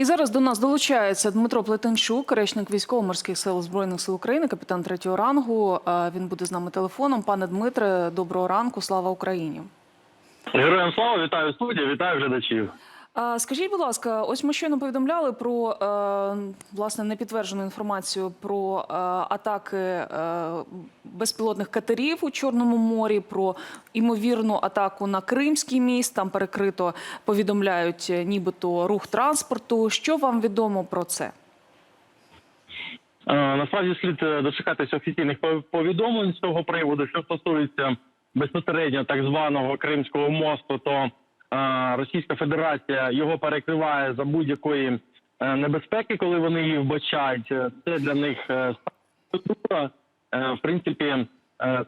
І зараз до нас долучається Дмитро Плетенчук, речник військово-морських сил збройних сил України, капітан третього рангу. Він буде з нами телефоном. Пане Дмитре, доброго ранку. Слава Україні. Героям слава, вітаю студію, вітаю глядачів. Скажіть, будь ласка, ось ми щойно повідомляли про е, власне непідтверджену інформацію про е, атаки е, безпілотних катерів у Чорному морі, про імовірну атаку на Кримський міст. Там перекрито повідомляють, нібито рух транспорту. Що вам відомо про це? Насправді слід дочекатися офіційних повідомлень з цього приводу, що стосується безпосередньо так званого Кримського мосту, то Російська Федерація його перекриває за будь-якої е, небезпеки, коли вони її вбачають. Це для них е, структура. Е, В принципі,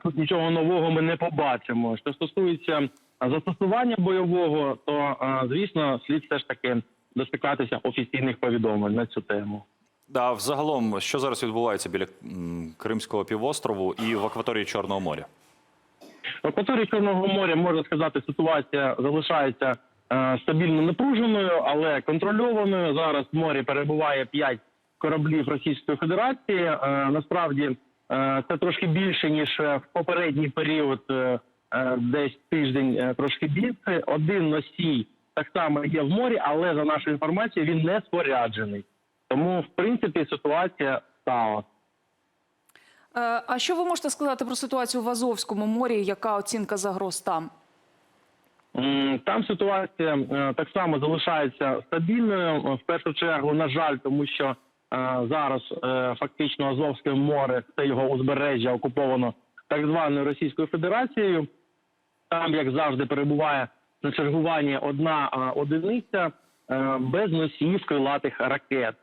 тут нічого нового ми не побачимо. Що стосується застосування бойового, то звісно слід все ж таки дочекатися офіційних повідомлень на цю тему. Да, взагалом, що зараз відбувається біля Кримського півострову і в акваторії Чорного моря? Акваторії Чорного моря можна сказати, ситуація залишається е, стабільно напруженою, але контрольованою. Зараз в морі перебуває 5 кораблів Російської Федерації. Е, насправді е, це трошки більше ніж е, в попередній період, е, е, десь тиждень е, трошки більше. Один носій так само є в морі, але за нашою інформацією він не споряджений. Тому, в принципі, ситуація стала. Е, А що ви можете сказати про ситуацію в Азовському морі? Яка оцінка загроз там? Там ситуація е, так само залишається стабільною. В першу чергу, на жаль, тому що е, зараз фактично Азовське море це його узбережжя окуповано так званою Російською Федерацією. Там, як завжди, перебуває на чергуванні одна одиниця без носіїв крилатих ракет.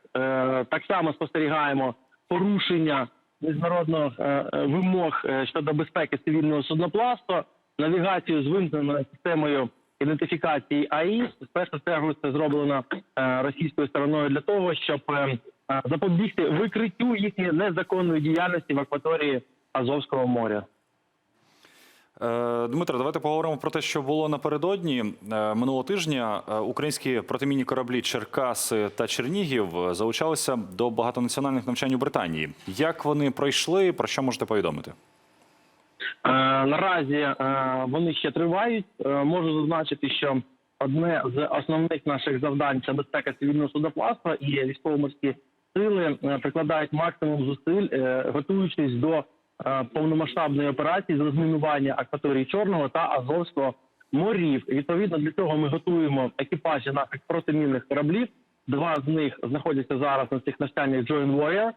Так само спостерігаємо порушення міжнародних е, е, вимог е, щодо безпеки цивільного судноплавства, навігацію з вимкненою системою ідентифікації АІС. В першу чергу це зроблено російською стороною для того, щоб запобігти викриттю їхньої незаконної діяльності в акваторії Азовського моря. Е, Дмитро, давайте поговоримо про те, що було напередодні Е, минулого тижня. е, Українські протимінні кораблі Черкаси та Чернігів залучалися до багатонаціональних навчань у Британії. Як вони пройшли? Про що можете повідомити? Наразі вони ще тривають. Можу зазначити, що одне з основних наших завдань це безпека цивільного судоплавства і військово-морські сили прикладають максимум зусиль, готуючись до повномасштабної операції з розмінування акваторії Чорного та Азовського морів. Відповідно для цього ми готуємо екіпажі наших протимінних кораблів. Два з них знаходяться зараз на цих навчаннях Joint Warrior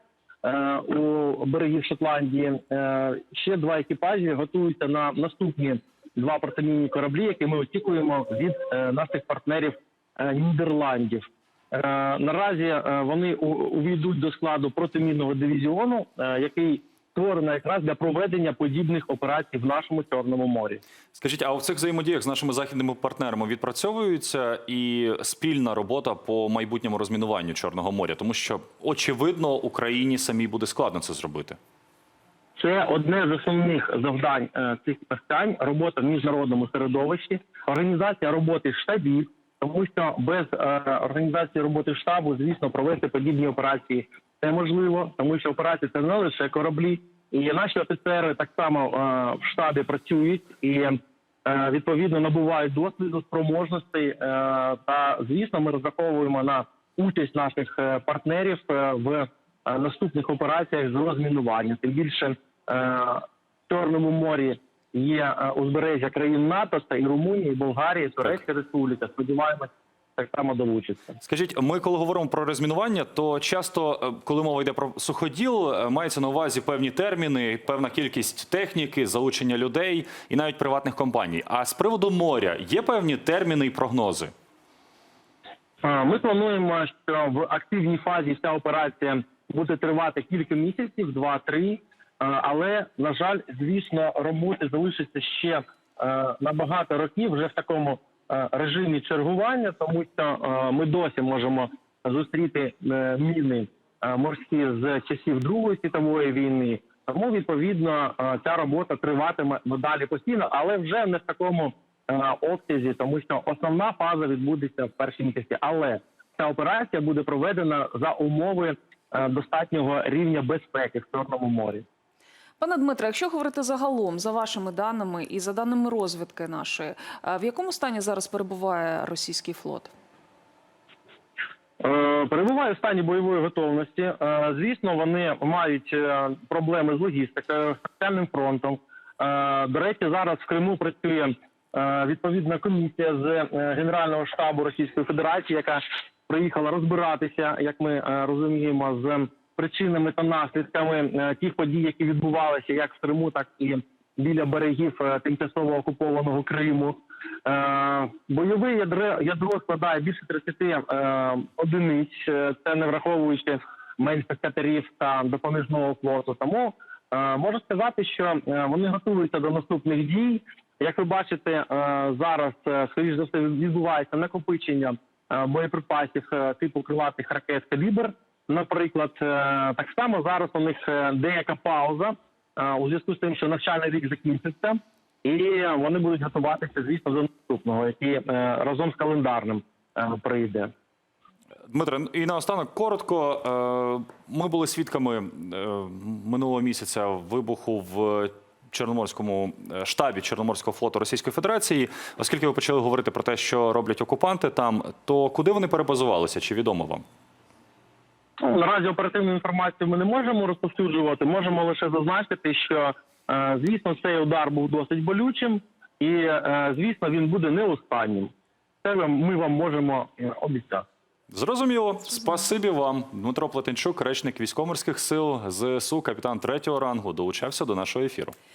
е, у берегів Шотландії. Е, Ще два екіпажі готуються на наступні два протимінні кораблі, які ми очікуємо від е, наших партнерів е, Нідерландів. Е, Наразі е, вони увійдуть до складу протимінного дивізіону, е, який створено якраз для проведення подібних операцій в нашому чорному морі. Скажіть, а в цих взаємодіях з нашими західними партнерами відпрацьовується і спільна робота по майбутньому розмінуванню Чорного моря, тому що очевидно Україні самій буде складно це зробити. Це одне з основних завдань е, цих питань робота в міжнародному середовищі, організація роботи штабів, тому що без е, організації роботи штабу, звісно, провести подібні операції неможливо, тому що операції це не лише кораблі, і наші офіцери так само е, в штабі працюють і е, відповідно набувають досвіду, спроможностей. е, Та звісно, ми розраховуємо на участь наших партнерів в наступних операціях з розмінування. Тим більше в Чорному морі є узбережжя країн НАТО, це і Румунія, і Болгарія, і Турецька Республіка. Сподіваємось, так само долучиться. Скажіть, ми коли говоримо про розмінування, то часто, е, коли мова йде про суходіл, е, мається на увазі певні терміни, певна кількість техніки, залучення людей і навіть приватних компаній. А з приводу моря є певні терміни і прогнози. Ми плануємо, що в активній фазі ця операція буде тривати кілька місяців, два-три. Е, Але на жаль, звісно, роботи залишиться ще е, на багато років вже в такому режимі чергування, тому що е, ми досі можемо зустріти е, міни е, морські з часів Другої світової війни. Тому відповідно е, ця робота триватиме надалі постійно, але вже не в такому е, обсязі, тому що основна фаза відбудеться в першій місяці. Але ця операція буде проведена за умови е, достатнього рівня безпеки в Чорному морі. Пане Дмитре, якщо говорити загалом за вашими даними і за даними розвідки нашої, е, в якому стані зараз перебуває російський флот? Е, Перебуває в стані бойової готовності. Е, Звісно, вони мають проблеми з логістикою, з спеціальним фронтом. До речі, зараз в Криму працює відповідна комісія з Генерального штабу Російської Федерації, яка приїхала розбиратися, як ми розуміємо, з причинами та наслідками е, тих подій, які відбувалися як в Криму, так і біля берегів е, тимчасово окупованого Криму. Е, Бойове ядро, складає більше 30 е, одиниць. Це не враховуючи менших катерів та допоміжного флоту. Тому можу сказати, що вони готуються до наступних дій. Як ви бачите, зараз скоріш за все відбувається накопичення боєприпасів типу крилатих ракет «Калібр». Наприклад, е, так само зараз у них е, деяка пауза е, у зв'язку з тим, що навчальний рік закінчиться. І вони будуть готуватися, звісно, до наступного, який разом з календарним прийде. Дмитре, і наостанок коротко. Ми були свідками минулого місяця вибуху в Чорноморському штабі Чорноморського флоту Російської Федерації. Оскільки ви почали говорити про те, що роблять окупанти там, то куди вони перебазувалися? Чи відомо вам? Ну, наразі оперативну інформацію ми не можемо розповсюджувати. Можемо лише зазначити, що е, звісно цей удар був досить болючим, і е, звісно він буде не останнім. Це ми вам можемо е, обіцяти. Зрозуміло. Спасибі вам. Дмитро Плетенчук, речник військово-морських сил ЗСУ, капітан третього рангу, долучався до нашого ефіру.